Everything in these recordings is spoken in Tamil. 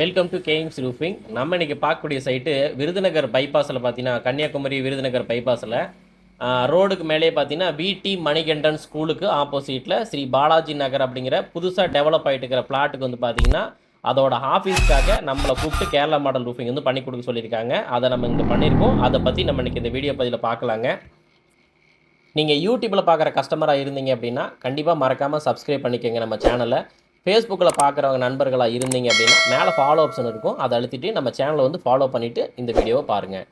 வெல்கம் டு கேம்ஸ் ரூஃபிங் நம்ம இன்னைக்கு பார்க்கக்கூடிய சைட்டு விருதுநகர் பைபாஸில் பார்த்தீங்கன்னா கன்னியாகுமரி விருதுநகர் பைபாஸில் ரோடுக்கு மேலே பார்த்தீங்கன்னா விடி மணிகண்டன் ஸ்கூலுக்கு ஆப்போசிட்டில் ஸ்ரீ பாலாஜி நகர் அப்படிங்கிற புதுசாக டெவலப் ஆகிட்டு இருக்கிற பிளாட்டுக்கு வந்து பார்த்தீங்கன்னா அதோட ஆஃபீஸ்க்காக நம்மளை கூப்பிட்டு கேரளா மாடல் ரூஃபிங் வந்து பண்ணி கொடுக்க சொல்லியிருக்காங்க. அதை நம்ம இங்கே பண்ணியிருக்கோம் அதை பற்றி நம்ம இன்னைக்கு இந்த வீடியோ பதிவில் பார்க்கலாங்க. நீங்கள் யூடியூப்பில் பார்க்குற கஸ்டமராக இருந்தீங்க அப்படின்னா கண்டிப்பாக மறக்காமல் சப்ஸ்கிரைப் பண்ணிக்கோங்க நம்ம சேனலை ஃபேஸ்புக்கில் பார்க்குறவங்க நண்பர்களாக இருந்தீங்க அப்படின்னா மேலே ஃபாலோ ஆப்ஷன் இருக்கும். அதை அழுத்திட்டு நம்ம சேனலை வந்து ஃபாலோ பண்ணிவிட்டு இந்த வீடியோவை பாருங்கள்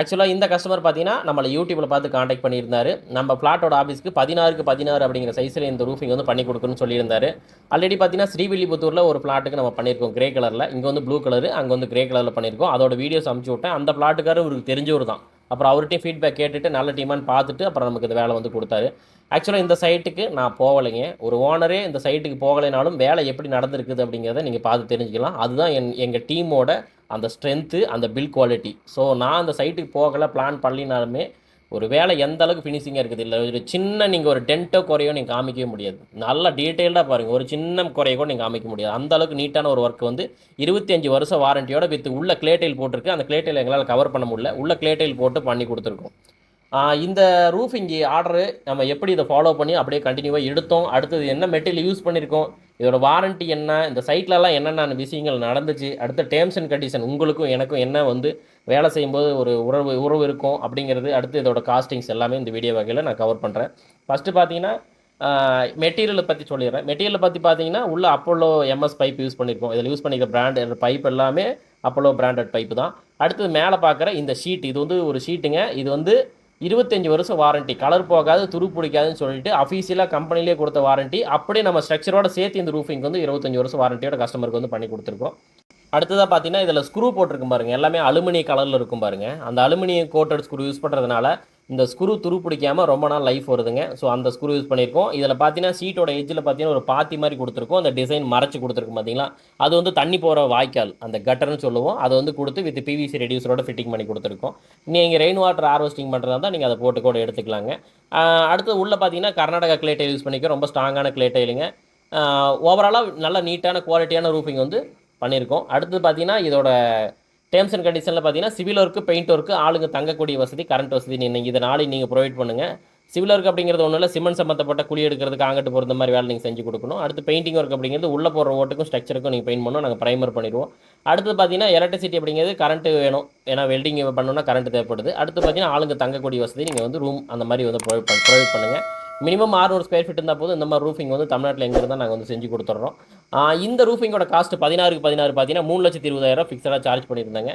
ஆக்சுவலாக இந்த கஸ்டமர் பார்த்தீங்கன்னா நம்மளை யூடியூப்பில் பார்த்து காண்டாக்ட் பண்ணியிருந்தார். நம்ம ஃப்ளாட்டோட ஆஃபீஸ்க்கு பதினாறுக்கு பதினாறு அப்படிங்கிற சைஸில் இந்த ரூஃபிங் வந்து பண்ணி கொடுக்குன்னு சொல்லியிருந்தார். ஆல்ரெடி பார்த்தீங்கன்னா ஸ்ரீவில்லிபுத்தூரில் ஒரு ஃப்ளாட்டுக்கு நம்ம பண்ணியிருக்கோம். கிரே கலரில் இங்கே வந்து ப்ளூ கலர் அங்கே வந்து கிரே கலரில் பண்ணியிருக்கோம். அதோட வீடியோஸ் அமுச்சு விட்டேன். அந்த ஃப்ளாட்டுக்காரர் இவருக்கு தெரிஞ்சவர் தான் அப்புறம் அவர்கிட்டையும் ஃபீட்பேக் கேட்டுட்டு நல்ல டீமான்னு பார்த்துட்டு அப்புறம் நமக்கு இந்த வேலை வந்து கொடுத்தாரு. ஆக்சுவலாக இந்த சைட்டுக்கு நான் போகலைங்க. ஒரு ஓனரே இந்த சைட்டுக்கு போகலைனாலும் வேலை எப்படி நடந்திருக்குது அப்படிங்கிறத நீங்கள் பார்த்து தெரிஞ்சுக்கலாம். அதுதான் என் எங்கள் டீமோட அந்த ஸ்ட்ரென்த்து அந்த பில் குவாலிட்டி ஸோ நான் அந்த சைட்டுக்கு போகலை பிளான் பண்ணினாலுமே ஒரு வேலை எந்த அளவுக்கு ஃபினிஷிங்காக இருக்குது இல்லை ஒரு சின்ன நீங்கள் ஒரு டென்ட்டோ குறையோ நீங்கள் காமிக்கவே முடியாது. நல்லா டீட்டெயில்டாக பாருங்கள் ஒரு சின்ன குறைய கூட நீங்கள் காமிக்க முடியாது. அந்த அளவுக்கு நீட்டான ஒரு ஒர்க் வந்து இருபத்தி அஞ்சு வருஷம் வாரண்டியோட வித் உள்ள கிளேட்டைல் போட்டிருக்கு. அந்த கிளேட்டைல் எங்களால் கவர் பண்ண முடியல. உள்ள கிளேட்டைல் போட்டு பண்ணி கொடுத்துருக்கோம். இந்த ரூஃபிங் ஆர்டரு நம்ம எப்படி இதை ஃபாலோ பண்ணி அப்படியே கண்டினியூவாக எடுத்தோம். அடுத்தது என்ன மெட்டீரியல் யூஸ் பண்ணியிருக்கோம் இதோட வாரண்ட்டி என்ன? இந்த சைட்லலாம் என்னென்ன விஷயங்கள் நடந்துச்சு? அடுத்த டேர்ம்ஸ் அண்ட் கண்டிஷன் உங்களுக்கும் எனக்கும் என்ன வந்து வேலை செய்யும்போது ஒரு உறவு உறவு இருக்கும் அப்படிங்கிறது அடுத்து இதோட காஸ்டிங்ஸ் எல்லாமே இந்த வீடியோ வகையில் நான் கவர் பண்ணுறேன் ஃபஸ்ட்டு பார்த்தீங்கன்னா மெட்டீரியலை பற்றி சொல்லிடுறேன். மெட்டீரியலை பற்றி பார்த்தீங்கன்னா உள்ள அப்போலோ எம்எஸ் பைப் யூஸ் பண்ணியிருக்கோம் இதில் யூஸ் பண்ணிக்கிற பிராண்ட் பைப் எல்லாமே அப்போலோ பிராண்டட் பைப்பு தான். அடுத்தது மேலே பார்க்குற இந்த ஷீட் இது வந்து ஒரு ஷீட்டுங்க இது வந்து இருபத்தஞ்சி வருஷம் வாரண்ட்டி கலர் போகாது துரு பிடிக்காதுன்னு சொல்லிட்டு அஃபீஷியலாக கம்பெனிலே கொடுத்த வாரண்டி அப்படியே நம்ம ஸ்ட்ரக்சரோட சேர்த்து இந்த ரூஃபிங் வந்து இருபத்தஞ்சி வருஷம் வாரண்ட்டியோட கஸ்டமருக்கு வந்து பண்ணி கொடுத்துருக்கோம். அடுத்ததாக பார்த்தீங்கன்னா இதில் ஸ்க்ரூ போட்டிருக்கும் பாருங்க. எல்லாமே அலுமினிய கலரில் இருக்கும் பாருங்க. அந்த அலுமினிய கோட்டட் ஸ்க்ரூ யூஸ் பண்ணுறதுனால இந்த ஸ்க்ரூ துரு பிடிக்காமல் ரொம்ப நாள் லைஃப் வருதுங்க. ஸோ அந்த ஸ்க்ரூ யூஸ் பண்ணியிருக்கோம் இதில் பார்த்தீங்கன்னா சீட்டோட எஜ்ஜில் பார்த்தீங்கன்னா ஒரு பாத்தி மாதிரி கொடுத்துருக்கோம். அந்த டிசைன் மறைச்சு கொடுத்துருக்கோம் பார்த்தீங்களா அது வந்து தண்ணி போகிற வாய்க்கால் அந்த கட்டர்னு சொல்லுவோம். அதை வந்து கொடுத்து வித் பிவிசி ரெடியூசரோட ஃபிட்டிங் பண்ணி கொடுத்துருக்கோம். நீங்கள் ரெயின் வாட்டர் ஹார்வெஸ்டிங் பண்ணுறதா தான் நீங்கள் அதை போட்டு கூட எடுத்துக்கலாங்க. அடுத்து உள்ளே பார்த்தீங்கன்னா கர்நாடகா கிளே டைல் யூஸ் பண்ணிக்க ரொம்ப ஸ்ட்ராங்கான கிளே டைலுங்க ஓவராலாக நல்ல நீட்டான குவாலிட்டியான ரூஃபிங் வந்து பண்ணியிருக்கோம் அடுத்து பார்த்தீங்கன்னா இதோட டேர்ம்ஸ் அண்ட் கண்டிஷனில் பார்த்தீங்கன்னா சிவில் ஒர்க்கு பெயிண்ட் ஒர்க்கு ஆளுங்க தங்கக்கூடிய வசதி கரண்ட் வசதி. நீங்கள் இதை நாளைக்கு நீங்கள் ப்ரொவைட் பண்ணுங்கள் சிவில் ஒர்க் அப்படிங்கிறது ஒன்றும் இல்லை சிமெண்ட் சம்மந்தப்பட்ட குழி எடுக்கிறதுக்கு ஆங்கட்டு போகிற மாதிரி வேலை நீங்கள் செஞ்சு கொடுக்கணும். அடுத்து பெயிண்டிங் ஒர்க் அப்படிங்கிறது உள்ளே போகிற ஓட்டுக்கும் ஸ்ட்ரக்சருக்கும் நீங்கள் பெயிண்ட் பண்ணணும். நாங்கள் ப்ரைமர் பண்ணிடுவோம். அடுத்து பார்த்தீங்கன்னா எலக்ட்ரிசிட்டி அப்படிங்கிறது கரண்ட் வேணும். ஏன்னா வெல்டிங் பண்ணணும்னா கரண்ட் தேவைப்படுது. அடுத்து பார்த்தீங்கன்னா ஆளுங்க தங்கக்கூடிய வசதி நீங்கள் வந்து ரூம் அந்த மாதிரி வந்து ப்ரொவைட் ப்ரொவைட் பண்ணுங்கள் மினிமம் 600 ஸ்கொயர் ஃபீட் இருந்தால் போதும். இந்த மாதிரி ரூஃபிங் வந்து தமிழ்நாட்டில் எங்கே இருந்தால் நாங்கள் வந்து செஞ்சு கொடுத்துட்றோம். இந்த ரூஃபிங்கோட காஸ்ட் பதினாறுக்கு பதினாறு பார்த்தீங்கன்னா மூணு லட்சத்தி இருபதாயிரம் ஃபிக்ஸடாக சார்ஜ் பண்ணியிருந்தாங்க.